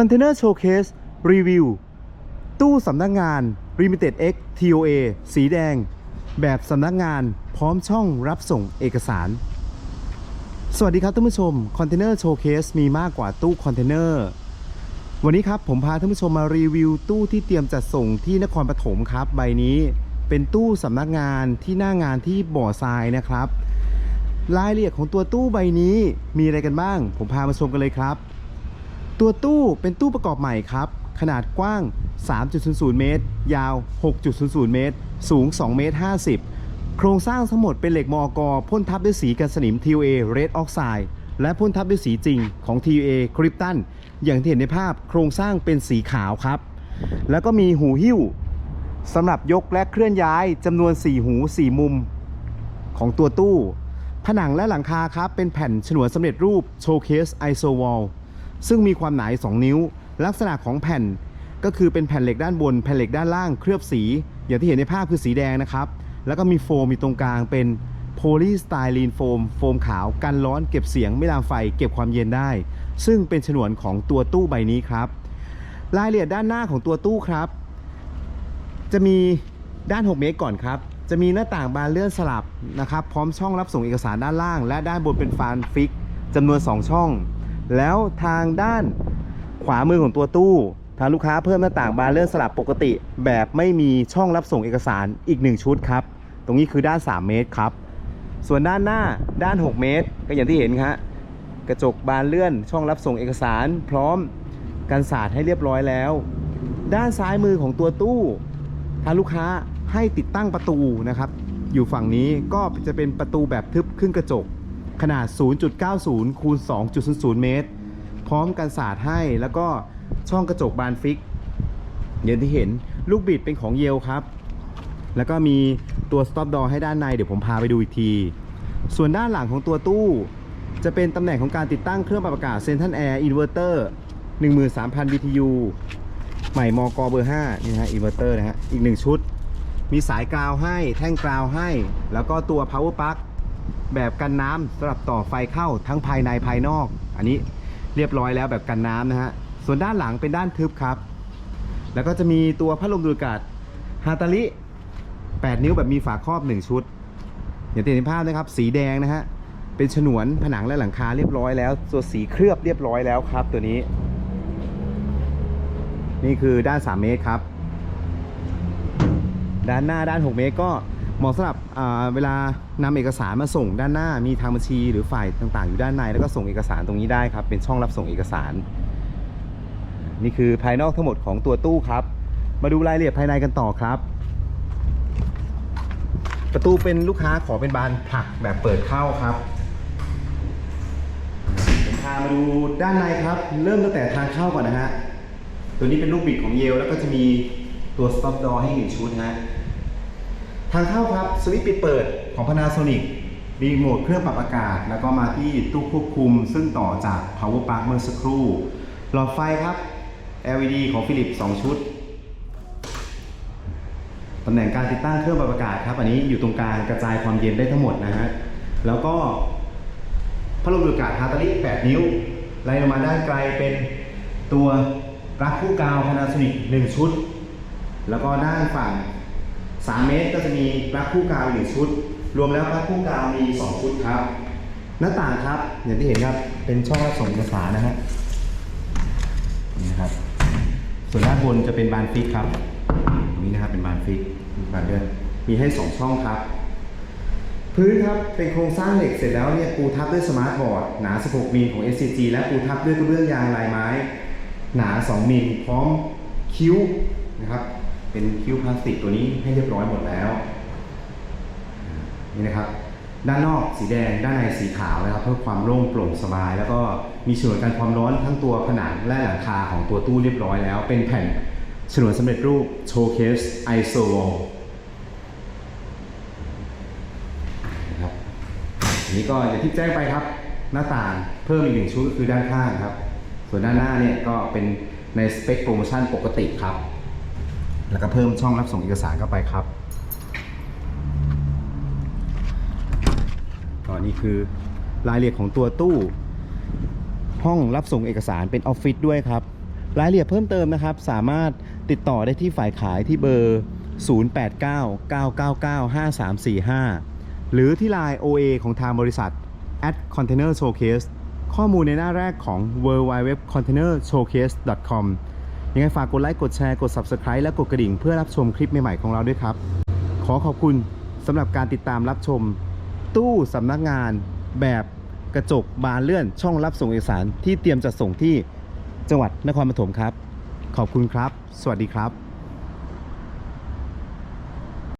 Container Showcase Review ตู้สำนักงาน Limited X TOA สีแดง แบบสำนักงานพร้อมช่องรับส่งเอกสาร สวัสดีครับท่านผู้ชม Container Showcase มีมากกว่าตู้คอนเทนเนอร์วันนี้ครับผมพาท่านผู้ชมมารีวิวตู้ที่เตรียมจัดส่งที่นครปฐมครับ ใบนี้เป็นตู้สำนักงานที่หน้างานที่บ่อทรายนะครับ รายละเอียดของตัวตู้ใบนี้มีอะไรกันบ้าง ผมพามาชมกันเลยครับ ตัวตู้เป็นตู้ประกอบใหม่ครับ ขนาดกว้าง 3.00 เมตร ยาว 6.00 เมตร สูง 2 เมตร 50 โครงสร้างทั้งหมดเป็นเหล็กมอกพ่นทับด้วยสีกันสนิม TOA Red Oxide และพ่นทับด้วยสีจริงของ TOA Krypton อย่างที่เห็นในภาพโครงสร้างเป็นสีขาวครับ แล้วก็มีหูหิ้วสำหรับยกและเคลื่อนย้ายจำนวน 4 หู 4 มุมของตัวตู้ ผนังและหลังคาครับ เป็นแผ่นฉนวนสำเร็จรูป Showcase Iso Wall ซึ่งมีความหนา 2 นิ้ว ลักษณะของแผ่นก็คือเป็นแผ่นเหล็กด้านบน แผ่นเหล็กด้านล่างเคลือบสี อย่างที่เห็นในภาพคือสีแดงนะครับ แล้วก็มีโฟมอยู่ตรงกลางเป็นโพลีสไตรีนโฟมโฟมขาวกันร้อนเก็บเสียงไม่ลามไฟเก็บความเย็นได้ ซึ่งเป็นฉนวนของตัวตู้ใบนี้ครับ รายละเอียดด้านหน้าของตัวตู้ครับ จะมีด้าน 6 เมตรก่อนครับ จะมีหน้าต่างบานเลื่อนสลับนะครับ พร้อมช่องรับส่งเอกสารด้านล่าง และด้านบนเป็นฟานฟิกจำนวน 2 ช่อง แล้วทางด้านขวามือของตัวตู้ ทางลูกค้าเพิ่มหน้าต่างบานเลื่อนสลับปกติ แบบไม่มีช่องรับส่งเอกสารอีก 1 ชุดครับ ตรงนี้คือด้าน 3 เมตรครับ ส่วนด้านหน้าด้าน 6 เมตร ก็อย่างที่เห็นครับกระจกบานเลื่อนช่องรับส่งเอกสาร พร้อมกันสาดให้เรียบร้อยแล้ว ด้านซ้ายมือของตัวตู้ ทางลูกค้าให้ติดตั้งประตูนะครับ อยู่ฝั่งนี้ก็จะเป็นประตูแบบทึบครึ่งกระจก ขนาด 0.90 คูณ 2.00 เมตร พร้อมกันสาดให้แล้วก็ช่องกระจกบานฟิกอย่างที่เห็นลูกบิดเป็นของเยลครับ แล้วก็มีตัว stop door ให้ด้านในเดี๋ยวผมพาไปดูอีกที ส่วนด้านหลังของตัวตู้ จะเป็นตำแหน่งของการติดตั้งเครื่องปรับอากาศ Central Air Inverter 13,000 BTU ใหม่มกเบอร์ 5 นี่นะฮะอินเวอร์เตอร์นะฮะอีก 1 ชุด มีสายกราวให้แท่งกราวให้ แล้วก็ตัว power plug แบบกันน้ำสำหรับต่อไฟเข้าทั้งภายในภายนอก อันนี้เรียบร้อยแล้วแบบกันน้ำนะฮะ ส่วนด้านหลังเป็นด้านทึบครับ แล้วก็จะมีตัวพัดลมดูดอากาศฮาตาลิ 8 นิ้วแบบมีฝาครอบ 1 ชุด อย่างที่เห็นในภาพนะครับ สีแดงนะฮะ เป็นฉนวนผนังและหลังคาเรียบร้อยแล้ว ตัวสีเคลือบเรียบร้อยแล้วครับ ตัวนี้ นี่คือด้าน 3 เมตรครับ ด้านหน้าด้าน 6 เมตรก็ เหมาะสำหรับเวลานำเอกสารมาส่งด้านหน้า มีทางบัญชี หรือฝ่ายต่างๆ อยู่ด้านในแล้วก็ส่งเอกสารตรงนี้ได้ครับ เป็นช่องรับส่งเอกสาร นี่คือภายนอกทั้งหมดของตัวตู้ครับ มาดูรายละเอียดภายในกันต่อครับ ประตูเป็นลูกค้าขอเป็นบานผลักแบบเปิดเข้าครับผมพามาดูด้านในครับ เริ่มตั้งแต่ทางเข้าก่อนนะฮะตัวนี้เป็นลูกบิดของเยลแล้วก็จะมีตัว stop door ให้หนึ่งชุดฮะ ทางเข้าครับสวิตช์ปิดเปิดของ Panasonic รีโมทเครื่องปรับอากาศ แล้วก็มาที่ตู้ควบคุม ซึ่งต่อจาก power plug เมื่อสักครู่หลอดไฟครับ LED ของ Philips 2ชุดตำแหน่งการติดตั้งเครื่องปรับอากาศครับอันนี้อยู่ตรงกลางกระจายความเย็นได้ทั้งหมดนะฮะแล้วก็พัดลมดูดอากาศฮาร์ตาลิ8 นิ้ว ไล่ลงมาด้านไกลเป็นตัวปลั๊กคู่กาว Panasonic 1 ชุด แล้วก็ด้านฝั่ง 3 เมตรก็จะมีปลั๊กคู่กาวหนึ่งชุด รวมแล้วปลั๊กคู่กาวมี 2 ชุดครับ หน้าต่างครับอย่างที่เห็นครับเป็นช่องรับส่งเอกสารนะฮะนี่นะครับ ส่วนด้านบนจะเป็นบานฟิกครับตรงนี้นะครับเป็นบานฟิกบานเลื่อนมีให้ 2 ช่องครับ พื้นครับเป็นโครงสร้างเหล็กเสร็จแล้วเนี่ยปูทับด้วยสมาร์ทบอร์ดหนา 16 มิลของ SCG และปูทับด้วยกระเบื้องยางลายไม้ หนา 2 มิลพร้อมคิ้วนะครับ เป็นคิ้วพลาสติกตัวนี้ให้เรียบร้อยหมดแล้วนี่นะครับ ด้านนอกสีแดงด้านในสีขาวนะครับ เพื่อความโล่งโปร่งสบาย แล้วก็มีฉนวนกันความร้อนทั้งตัวผนังและหลังคาของตัวตู้เรียบร้อยแล้ว เป็นแผ่นฉนวนสำเร็จรูป Showcase ISO Wall นะครับอันนี้ก็อย่างที่แจ้งไปครับ หน้าต่างเพิ่มอีกหนึ่งชุดก็คือด้านข้างครับ ส่วนด้านหน้าเนี่ยก็เป็นในสเปคโปรโมชั่นปกติครับ แล้วก็เพิ่มช่องรับส่งเอกสารเข้าไปครับก็นี่คือรายละเอียดของตัวตู้ ห้องรับส่งเอกสารเป็นออฟฟิศด้วยครับ รายละเอียดเพิ่มเติมนะครับ สามารถติดต่อได้ที่ฝ่ายขายที่เบอร์ 0899995345 หรือที่ไลน์ OA ของทางบริษัท at container showcase ข้อมูลในหน้าแรกของ w w w container showcase com ยังไงฝากกดไลค์กดแชร์กด Subscribe และกดกระดิ่งเพื่อรับชมคลิปใหม่ๆของเราด้วยครับ ขอขอบคุณสำหรับการติดตามรับชม ตู้สำนักงานแบบกระจกบานเลื่อนช่องรับส่งเอกสารที่เตรียมจะส่งที่จังหวัดนครปฐมครับ ขอบคุณครับ สวัสดีครับ